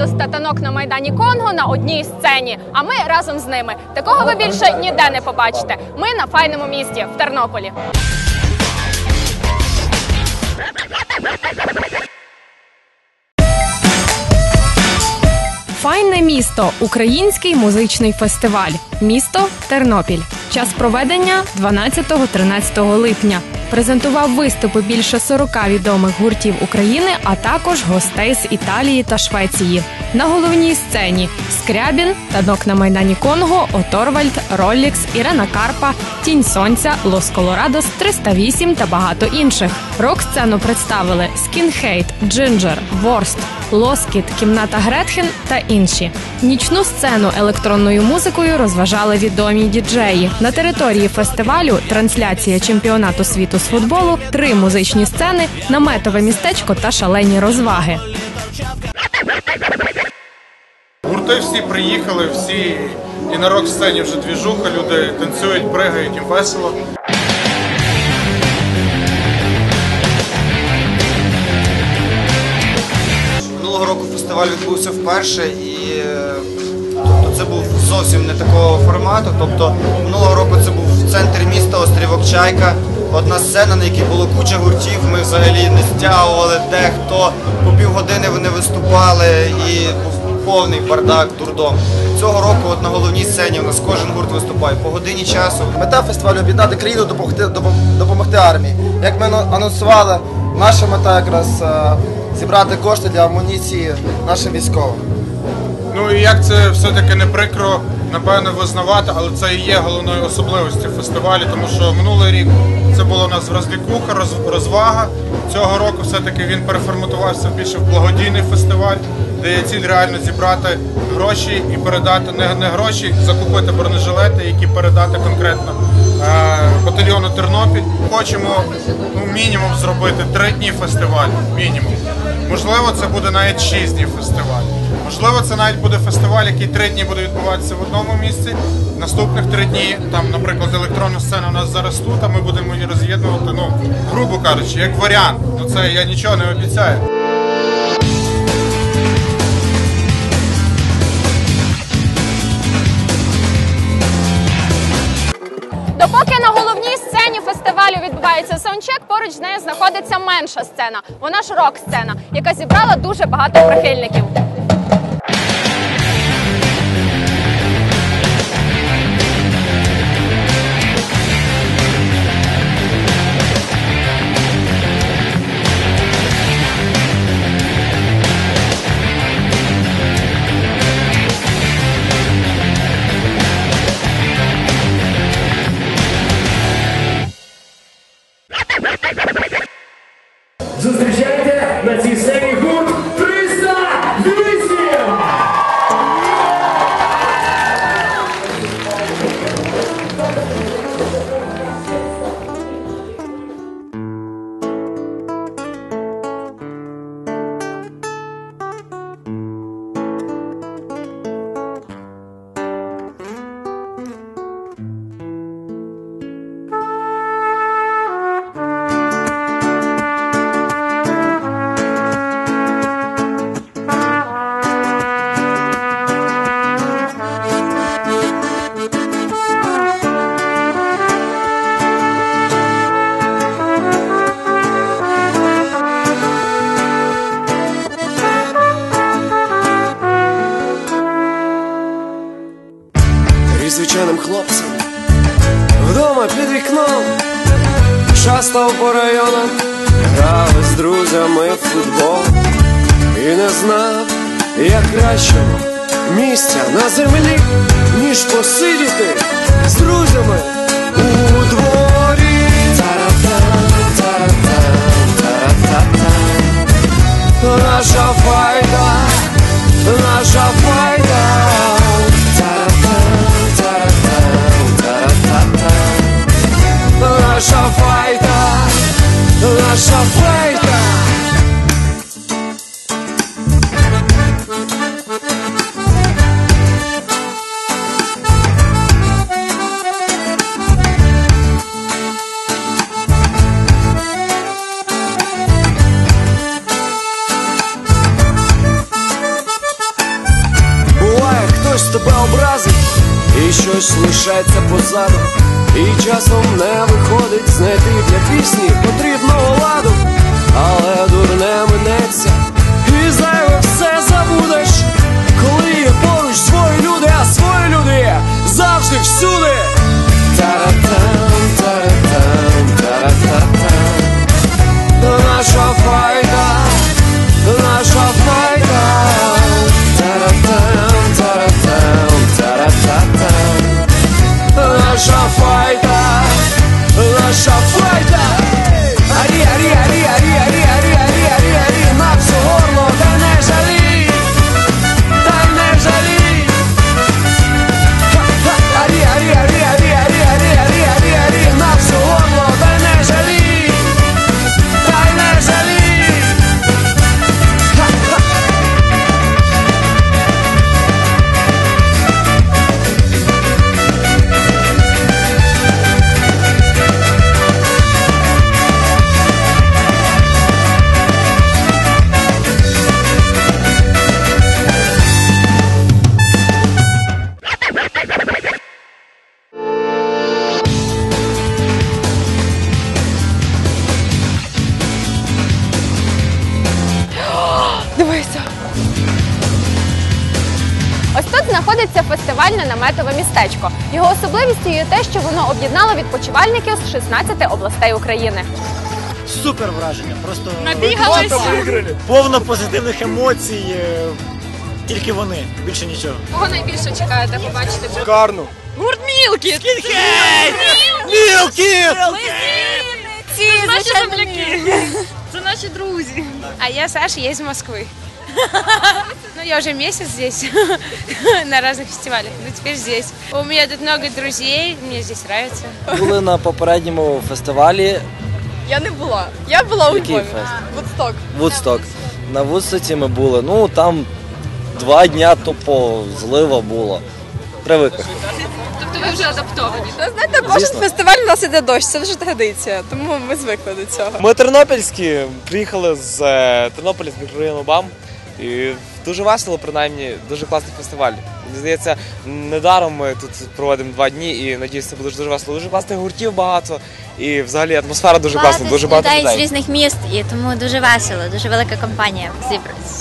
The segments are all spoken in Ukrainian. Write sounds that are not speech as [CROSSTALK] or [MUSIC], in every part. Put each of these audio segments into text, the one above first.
Карпа 308, Лос Колорадос та танок на майдані Конго на одній сцені. А ми разом з ними. Такого ви більше ніде не побачите. Ми на файному місті в Тернополі. Файне місто український музичний фестиваль. Місто Тернопіль. Час проведення 12-13 липня. Презентував виступи більше 40 відомих гуртів України, а також гостей з Італії та Швеції. На головній сцені Скрябін, танок на майдані Конго, Оторвальд, Роллікс, Ірена Карпа, Тінь Сонця, Лос Колорадос, 308 та багато інших. Рок-сцену представили Скінхейт, Джинджер, Ворст, Лоскіт, Кімната Гретхен та інші. Нічну сцену електронною музикою розважали відомі діджеї. На території фестивалю трансляція чемпіонату світу з футболу, три музичні сцени, наметове містечко та шалені розваги. Гурти всі приїхали, всі і на рок-сцені вже двіжуха, люди танцюють, пригають, їм весело. Минулого року фестиваль відбувся вперше і е, це був зовсім не такого формату. Тобто минулого року це був в центрі міста Острівок Чайка. Одна сцена, на якій було куча гуртів. Ми взагалі не стягували дехто. По півгодини вони виступали і був повний бардак, дурдом. Цього року от на головній сцені у нас кожен гурт виступає по годині часу. Мета фестивалю об'єднати країну, допомогти, допомогти армії. Як ми анонсували, наша мета якраз е, зібрати кошти для амуніції нашим військовим. Ну і як це все-таки не прикро, напевно, визнавати, але це і є головною особливістю фестивалю, тому що минулий рік це було у нас розвлікуха, роз- розвага. Цього року все-таки він переформатувався більше в благодійний фестиваль, де є ціль реально зібрати гроші і передати не, не гроші, закупити бронежилети, які передати конкретно е, батальйону Тернопіль. Хочемо ну, мінімум зробити три дні фестиваль. Мінімум. Можливо, це буде навіть шість днів фестиваль. Можливо, це навіть буде фестиваль, який три дні буде відбуватися в одному місці. Наступних три дні, там, наприклад, електронна сцена у нас зараз тут, а ми будемо її роз'єднувати, ну, грубо кажучи, як варіант. Ну це я нічого не обіцяю. Допоки на головній сцені фестивалю відбувається саундчек, поруч з нею знаходиться менша сцена. Вона ж рок-сцена, яка зібрала дуже багато прихильників. Звичайним хлопцем. Вдома під вікном. Шастав по районам, грали з друзями в футбол. І не знав, як кращого місця на землі, ніж посидіти з друзями у дворі. Наша файда, наша esa vuelta. Буває, хтось тебе образить і щось лишається позаду, і часом не виходить знайти для пісні. Містечко. Його особливістю є те, що воно об'єднало відпочивальників з 16 областей України. Супер враження. Просто Набігалися. повно позитивних емоцій. е, Тільки вони, більше нічого. Кого найбільше чекаєте побачити? Карну. Гурт Мілкі! Скільки? Мілкі! Це наші земляки. Це наші друзі. А я Саша, я из Москвы. Ну, я уже месяц здесь, [LAUGHS] на разных фестивалях, но теперь здесь. У меня тут много друзей, мне здесь нравится. Були на попередньому фестивалі Я не була. Я була у Який Львові. фест? Вудсток. Вудсток. На Вудстоці ми були. Ну там два дня тупо злива було. Привикли. Тобто ви вже адаптовані. Ну, знаєте, кожен Звісно. фестиваль у нас іде дощ, це вже традиція, тому ми звикли до цього. Ми тернопільські, приїхали з е, Тернополя з мікрорайону БАМ. І дуже весело, принаймні, дуже класний фестиваль. Мені здається, недаром ми тут проводимо два дні і надіюся, це буде дуже весело. Дуже класних гуртів багато. І взагалі атмосфера дуже класна, дуже багато людей людей. з різних міст, і тому дуже весело, дуже велика компанія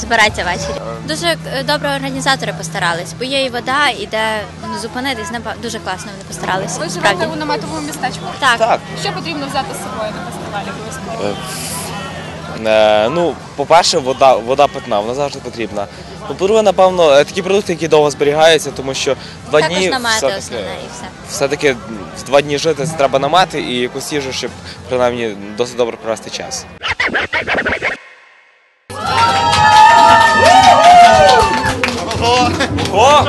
збирається ввечері. Дуже е, добре організатори постарались, бо є і вода, і де зупинитись, дуже класно вони постаралися. Ви живете у наметовому містечку. Так. Так. Що потрібно взяти з собою на фестивалі обов'язково? Е, ну, по-перше, вода, вода питна, вона завжди потрібна. Ну, по-друге, напевно, е, такі продукти, які довго зберігаються, тому що два Також дні намети все-таки, основне і все. все-таки в два дні жити це треба намети і якусь їжу, щоб принаймні досить добре провести час. О!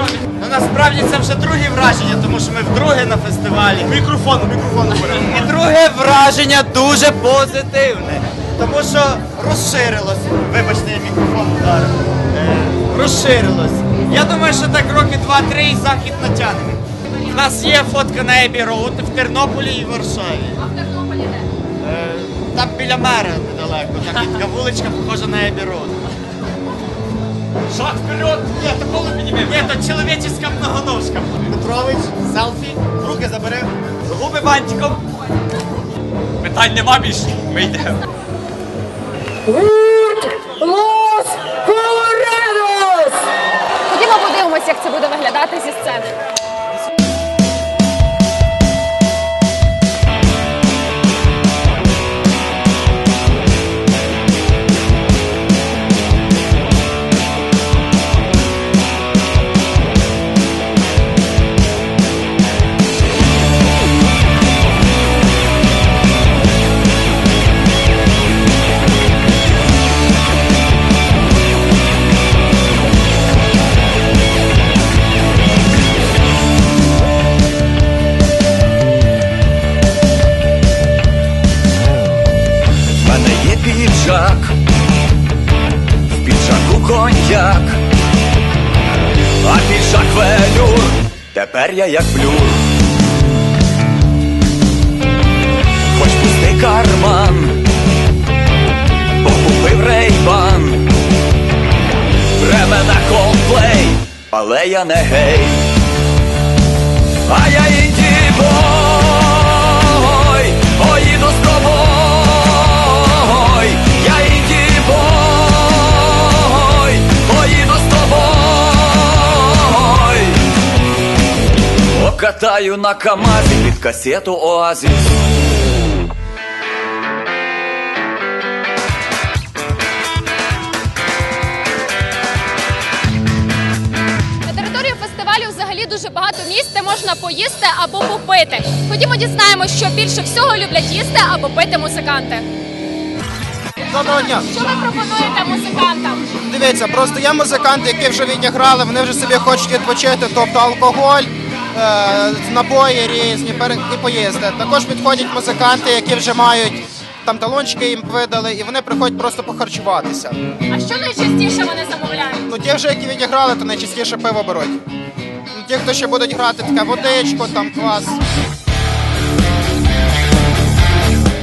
Ну насправді це вже друге враження, тому що ми вдруге на фестивалі. Мікрофон, мікрофон І друге враження дуже позитивне. Тому що розширилось. Вибачте, я мікрофон вдарив. Е, розширилось. Я думаю, що так роки два-три і захід натягне. У нас є фотка на Ебі Роуд в Тернополі і в Варшаві. А в Тернополі де? Там біля мера недалеко. Там така вуличка, похожа на Ебі Роуд. Шаг вперед! Ні, то такого підніми. Ні, то чоловіческа многоножка. Петрович, селфі, руки забери. Губи бантиком. Питань нема більше. Ми йдемо. Лос Колорадос! Ходімо подивимося, як це буде виглядати зі сцени. Я як блюр. Хоч пустий карман, бо купив рейбан, Времена на Coldplay, але я не гей. а я Покатаю на КамАЗі під касету Оазіс. На території фестивалю взагалі дуже багато місць, де можна поїсти або попити. Ходімо дізнаємося, що більше всього люблять їсти або пити музиканти. Доброго дня. Що ви пропонуєте музикантам? Дивіться, просто є музиканти, які вже відіграли, вони вже собі хочуть відпочити, тобто алкоголь, напої різні і поїзди. Також підходять музиканти, які вже мають там талончики їм видали, і вони приходять просто похарчуватися. А що найчастіше вони замовляють? Ну ті вже, які відіграли, то найчастіше пиво беруть. Ну, ті, хто ще будуть грати, таке водичку, там квас.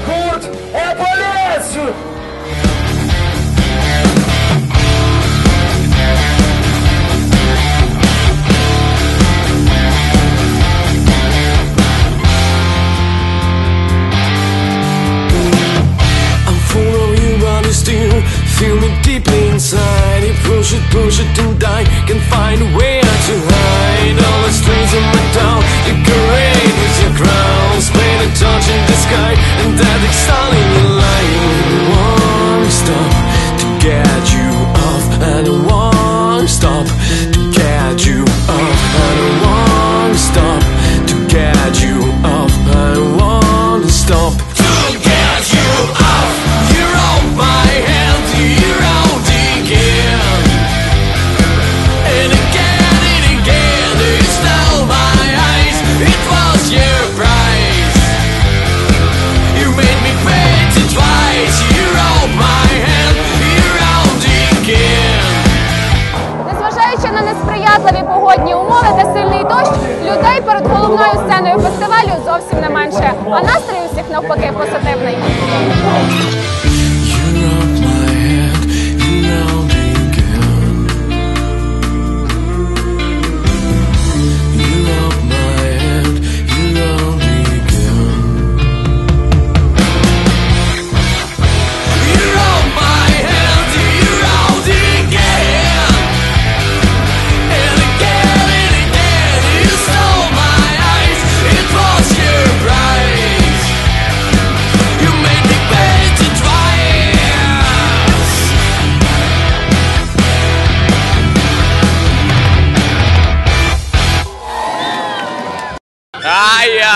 Гурт Еполес! Find А настрій усіх навпаки позитивний.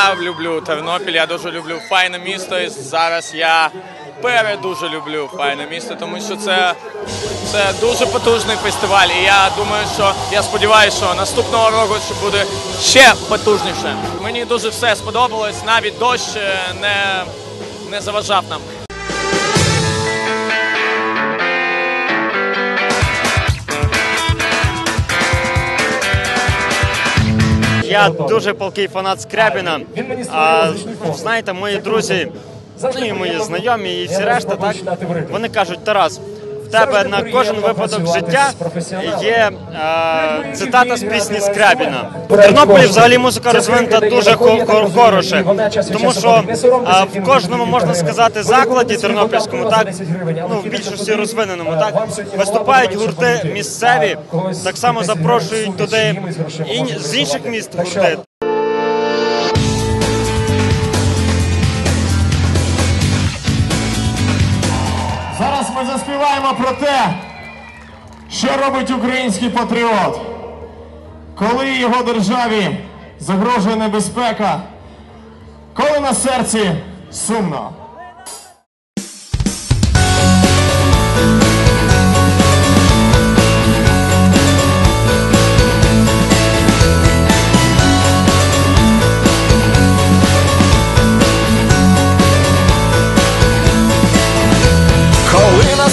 Я люблю Тернопіль, я дуже люблю файне місто. І зараз я пере дуже люблю файне місто, тому що це, це дуже потужний фестиваль. І я думаю, що я сподіваюся, що наступного року буде ще потужніше. Мені дуже все сподобалось, навіть дощ е, не, не заважав нам. Я дуже палкий фанат Скрябіна. А знаєте, мої друзі, ну і мої знайомі, і всі решта, так вони кажуть, Тарас. Тебе на кожен випадок життя є е, цитата з пісні Скрябіна. В Тернополі взагалі музика розвинута дуже хо- хо- хороше, тому що е, в кожному можна сказати закладі тернопільському, так ну в більшості розвиненому, так виступають гурти місцеві, так само запрошують туди і з інших міст гурти. Ми заспіваємо про те, що робить український патріот, коли його державі загрожує небезпека, коли на серці сумно.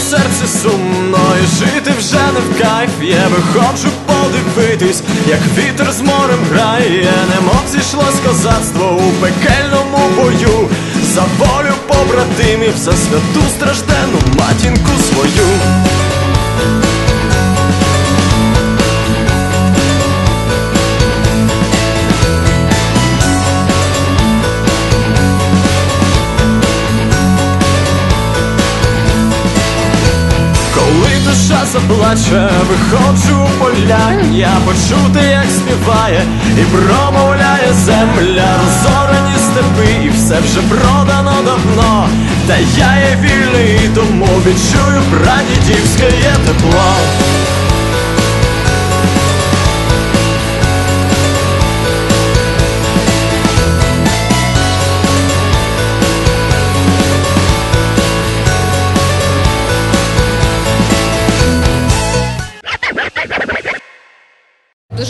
Серці сумно і жити вже не в кайф, я виходжу подивитись, як вітер з морем грає, немов зійшлось козацтво у пекельному бою, за волю побратимів, за святу стражденну матінку свою. Заплаче, виходжу у поля, я почути, як співає, і промовляє земля, розорені степи, і все вже продано давно. Та я є вільний, тому відчую прадідівське тепло.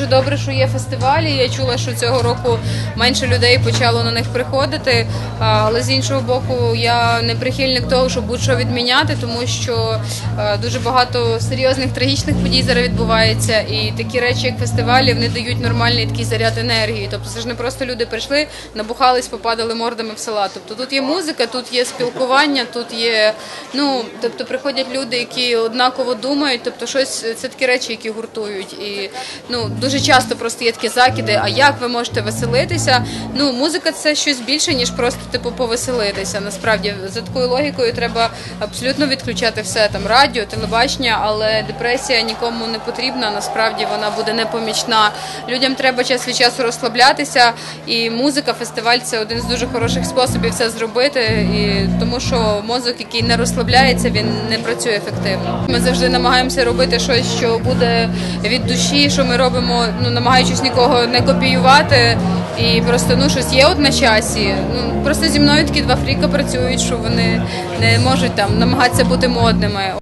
Добре, що є фестивалі. Я чула, що цього року менше людей почало на них приходити. Але з іншого боку, я не прихильник того, щоб будь-що відміняти, тому що е, дуже багато серйозних трагічних подій зараз відбувається. І такі речі, як фестивалі, вони дають нормальний такий заряд енергії. Тобто це ж не просто люди прийшли, набухались, попадали мордами в села. Тобто тут є музика, тут є спілкування, тут є. Ну тобто приходять люди, які однаково думають. Тобто, щось це такі речі, які гуртують. І ну дуже часто просто є такі закиди. А як ви можете веселитися? Ну, музика це щось більше, ніж просто типу повеселитися. Насправді за такою логікою треба абсолютно відключати все там радіо, телебачення, але депресія нікому не потрібна. Насправді вона буде непомічна. Людям треба час від часу розслаблятися, і музика, фестиваль це один з дуже хороших способів це зробити. І тому що мозок, який не розслабляється, він не працює ефективно. Ми завжди намагаємося робити щось, що буде від душі, що ми робимо, ну намагаючись нікого не копіювати. І просто ну щось є от на часі. Ну просто зі мною такі два фріка працюють, що вони не можуть там намагатися бути модними.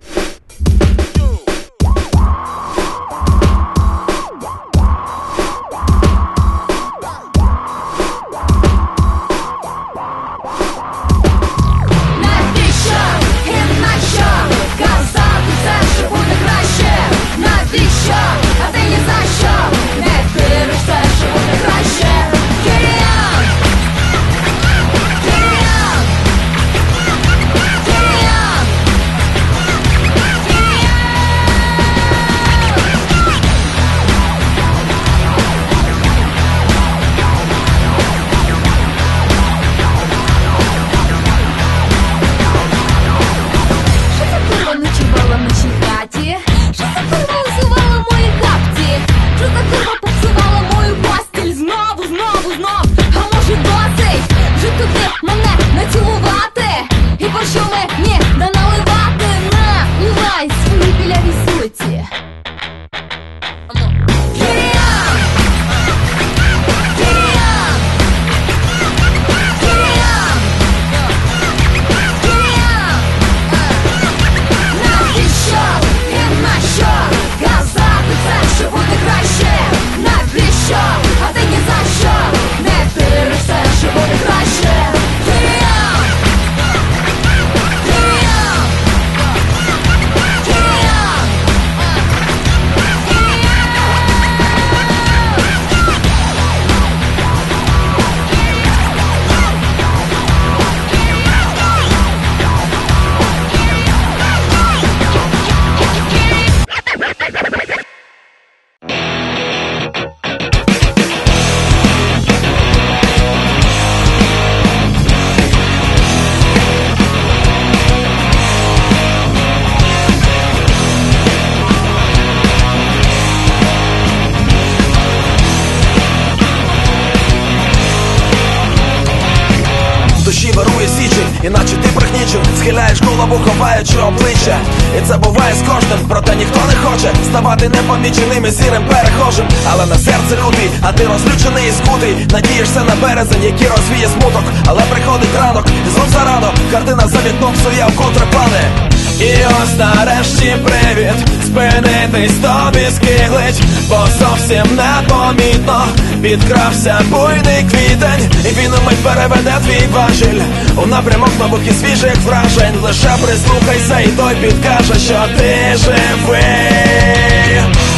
Ставати непоміченим і сірим перехожим. Але на серце люди, а ти розлючений і скутий. Надієшся на березень, який розвіє смуток. Але приходить ранок, і знов зарано Картина за вікном псує вкотре плани і ось нарешті привід Спинитись тобі скиглить Бо зовсім непомітно. Підкрався буйний квітень І він умить переведе твій важіль. У напрямок нових і свіжих вражень. Лише прислухайся і той підкаже, що ти живий.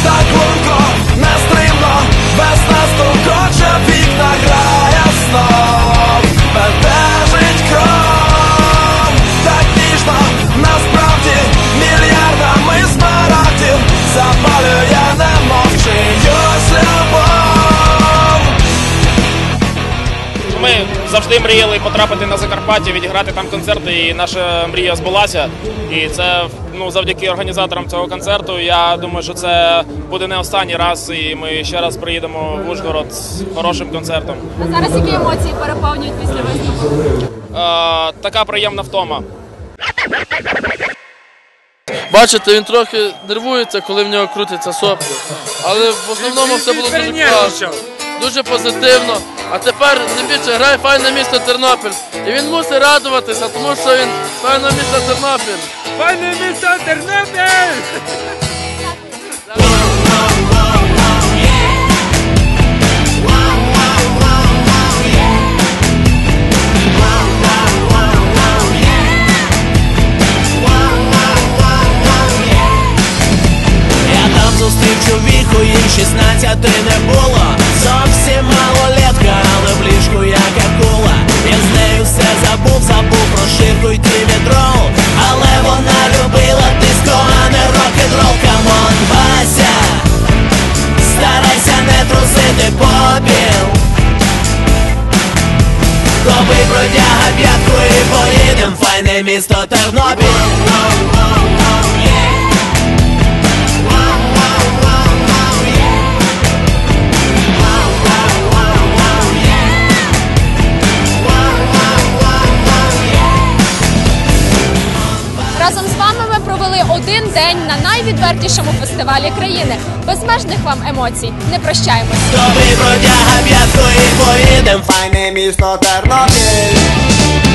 Так лунко, нестримно Без нас стукоче в вікна грає знов завжди мріяли потрапити на Закарпаття, відіграти там концерти, і наша мрія збулася. І це ну, завдяки організаторам цього концерту. Я думаю, що це буде не останній раз, і ми ще раз приїдемо в Ужгород з хорошим концертом. А зараз які емоції переповнюють після виступу? Е, така приємна втома. Бачите, він трохи нервується, коли в нього крутиться соплі. Але в основному все було дуже класно. Дуже позитивно. А тепер тим більше грає файне місто Тернопіль. І він мусить радуватися, тому що він файне місто Тернопіль. Файне місто Тернопіль! Я там зустрів чоловіку, їй 16 не було Зовсім малолетка, але в ліжку як акула. Я з нею все забув, забув про ширку й трімідрол Але вона любила диско, а не рок-н-рол. Камон, Вася Старайся не трусити попіл. Копий бродяга п'ятку і поїдем Файне місто Тернопіль провели один день на найвідвертішому фестивалі країни. Безмежних вам емоцій. Не прощаємось. Добрий бродяга п'ятку поїдем Файне місто Тернопіль